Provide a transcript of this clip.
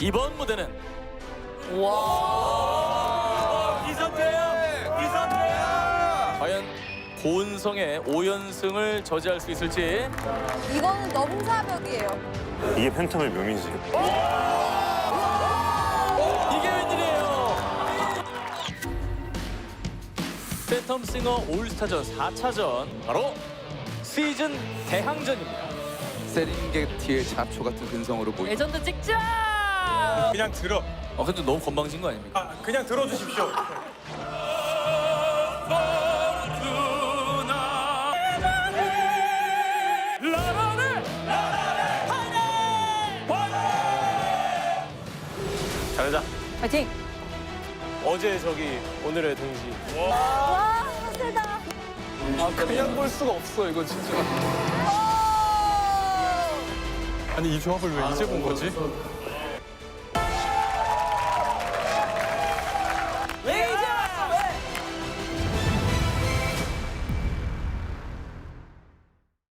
이번 무대는 와 이상태야 이상태야 과연 고은성의 5연승을 저지할 수 있을지 이거는 넘사벽이에요. 이게 팬텀의 묘미지. 이게 웬일이에요 팬텀싱어 올스타전 4차전 바로 시즌 대항전입니다 세렝게티의 잡초 같은 근성으로 보이. 레전드 찍자. 그냥 들어. 아 근데 너무 건방진 거 아닙니까? 아, 그냥 들어주십시오. 잘하자. 파이팅. 어제 저기 오늘의 동지. 와 세다. 아 그냥 볼 수가 없어 이거 진짜. 아니 이 조합을 왜 이제 본 거지?